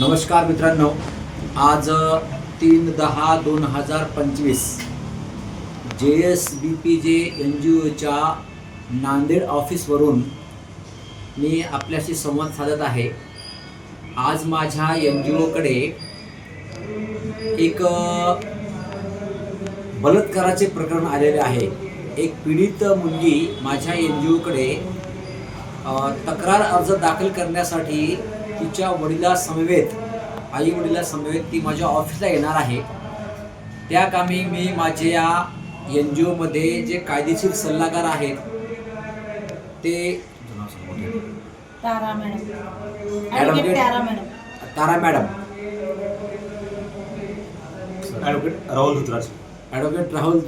नमस्कार मित्रांनो. आज तीन दहा दोन हजार पंचवीस. J S B P J N G ओच्या नांदेड ऑफिसवरून मी आपल्याशी संवाद साधत आहे. आज माझ्या एन जी ओकडे एक बलात्काराचे प्रकरण आलेले आहे. एक पीडित मुलगी माझ्या एन जी ओकडे तक्रार अर्ज दाखल करण्यासाठी तिच्या वडिला समवेत आई वडिला समवेत ती माझ्या ऑफिसला येणार आहे. त्या कामी मी माझ्या एन जी ओमध्ये जे कायदेशीर सल्लागार आहेत ते. Tara advocate Tara madam. Tara madam. Advocate Rahul Dhutraj. Advocate Rahul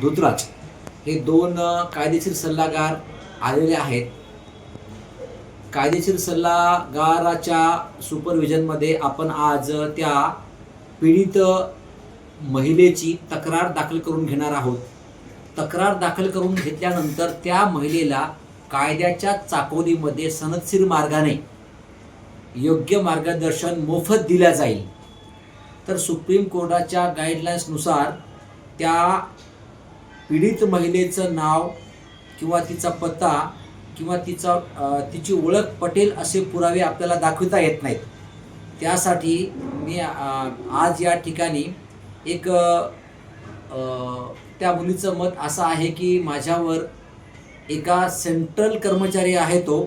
Dhutraj. हे दोन कायदेशीर सल्लागार आलेले आहेत. कायदेशीर सल्लागाराच्या सुपरविजनमध्ये आपण आज त्या पीडित महिलेची तक्रार दाखल करून घेणार आहोत. तक्रार दाखल करून घेतल्यानंतर त्या महिलेला कायद्याच्या चाकोरीमध्ये सनदशीर मार्गाने योग्य मार्गदर्शन मोफत दिल्या जाईल. तर सुप्रीम कोर्टाच्या गाईडलाईन्सनुसार त्या पीडित महिलेचं नाव किंवा तिचा पत्ता किंवा तिचा तिची ओळख पटेल असे पुरावे आपल्याला दाखवता येत नाहीत. त्यासाठी मी आज या ठिकाणी एक त्या मुलीचं मत असं आहे की माझ्यावर एका सेंट्रल कर्मचारी आहे तो.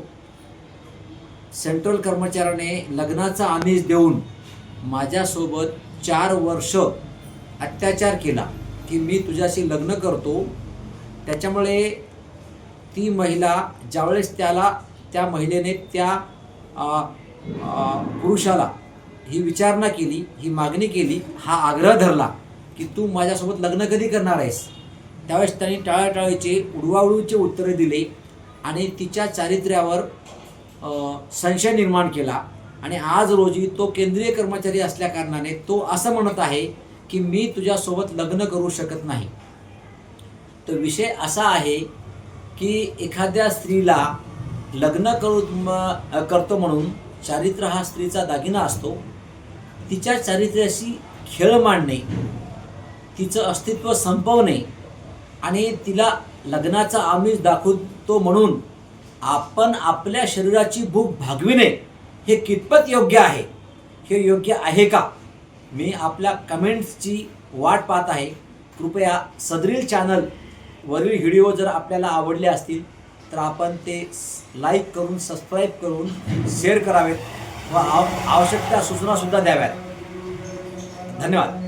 सेंट्रल कर्मचाऱ्याने लग्नाचा आमिष देऊन माझ्यासोबत चार वर्ष अत्याचार केला की मी तुझ्याशी लग्न करतो. त्याच्यामुळे ती महिला ज्यावेळेस त्याला त्या महिलेने त्या पुरुषाला ही विचारणा केली ही मागणी केली हा आग्रह धरला की तू माझ्यासोबत लग्न कधी करणार आहेस? त्यावेळेस त्यांनी टाळाटाळीचे उडवाउडवीचे उत्तरे दिले आणि तिच्या चारित्र्यावर संशय निर्माण केला. आणि आज रोजी तो केंद्रीय कर्मचारी असल्याकारणाने तो असं म्हणत आहे की मी तुझ्यासोबत लग्न करू शकत नाही. तर विषय असा आहे की एखाद्या स्त्रीला लग्न करू म- करतो म्हणून चारित्र्य हा स्त्रीचा दागिना असतो. तिच्या चारित्र्याशी खेळ मांडणे तिचं अस्तित्व संपवणे आणि तिला लग्नाचा आमिष दाखवतो म्हणून आपण आपल्या शरीराची भूक भागविणे हे कितपत योग्य आहे? हे योग्य आहे का? मी आपल्या कमेंट्सची वाट पाहत आहे. कृपया सदरील चॅनल वरील व्हिडिओ जर आपल्याला आवडले असतील तर आपण ते लाईक करून सबस्क्राईब करून शेअर करावेत व आव आवश्यक त्या सूचनासुद्धा द्याव्यात. धन्यवाद.